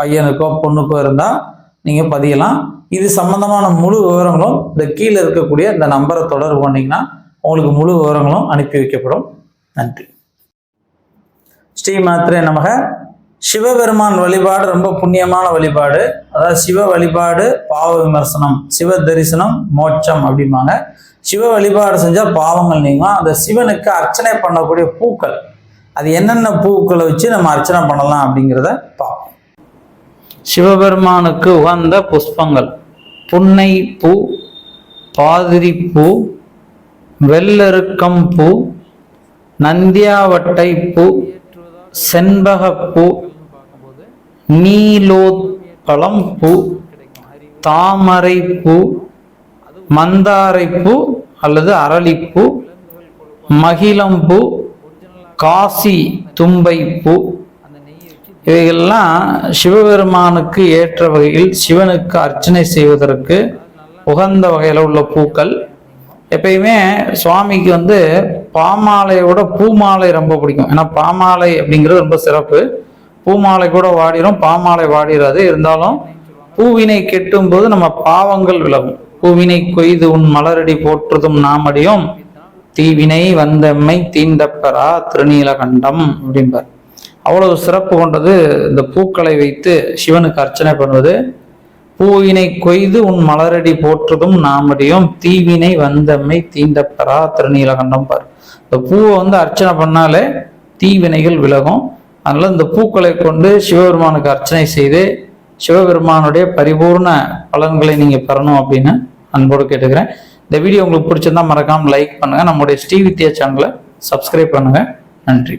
பையனுக்கோ பொண்ணுக்கோ இருந்தால் நீங்கள் பதியலாம். இது சம்பந்தமான முழு விவரங்களும் இந்த கீழே இருக்கக்கூடிய இந்த நம்பரை தொடர்பு பண்ணிங்கன்னா உங்களுக்கு முழு விவரங்களும் அனுப்பி வைக்கப்படும். நன்றி. ஸ்ரீ மாத்திரை நமக. சிவபெருமான் வழிபாடு ரொம்ப புண்ணியமான வழிபாடு. அதாவது சிவ வழிபாடு பாவ விமர்சனம் சிவ தரிசனம் மோட்சம் அப்படிம்பாங்க. சிவ வழிபாடு செஞ்சால் பாவங்கள் நீங்கும். அந்த சிவனுக்கு அர்ச்சனை பண்ணக்கூடிய பூக்கள் அது என்னென்ன பூக்களை வச்சு நம்ம அர்ச்சனை பண்ணலாம் அப்படிங்கிறத பார்ப்போம். சிவபெருமானுக்கு உகந்த புஷ்பங்கள். புன்னை பூ பாதிரி பூ வெள்ளருக்கம் பூ நந்தியாவட்டை பூ செண்பகப்பூ நீலோத்பலம் பூ தாமரை பூ மந்தாரை பூ அல்லது அரளிப்பூ மகிழம்பூ காசி தும்பை பூ இவைகள்லாம் சிவபெருமானுக்கு ஏற்ற வகையில் சிவனுக்கு அர்ச்சனை செய்வதற்கு உகந்த வகையில் உள்ள பூக்கள். எப்பயுமே சுவாமிக்கு வந்து பாமாலையோட பூமாலை ரொம்ப பிடிக்கும். ஏன்னா பாமாலை அப்படிங்கிறது ரொம்ப சிறப்பு. பூமாலை கூட வாடிரும் பாமாலை வாடிராது. இருந்தாலும் பூவினை கெட்டும் போது நம்ம பாவங்கள் விலகும். பூவினை கொய்து உன் மலரடி போற்றுதும் நாமடியும் தீவினை வந்தம்மை தீண்டப்பரா திருநீலகண்டம் அப்படிம்பார். அவ்வளவு சிறப்பு கொண்டது இந்த பூக்களை வைத்து சிவனுக்கு அர்ச்சனை பண்ணுவது. பூவினை கொய்து உன் மலரடி போற்றதும் நாமடியும் தீவினை வந்தம்மை தீண்டப்பெறா திருநீலகண்டம் பார். இந்த பூவை வந்து அர்ச்சனை பண்ணாலே தீவினைகள் விலகும். அதனால இந்த பூக்களை கொண்டு சிவபெருமானுக்கு அர்ச்சனை செய்து சிவபெருமானுடைய பரிபூர்ண பலன்களை நீங்க பெறணும் அப்படின்னு அன்போடு கேட்டுக்கிறேன். இந்த வீடியோ உங்களுக்கு பிடிச்சிருந்தா மறக்காம லைக் பண்ணுங்க. நம்முடைய ஸ்ரீ வித்யா சேனலை சப்ஸ்கிரைப் பண்ணுங்க. நன்றி.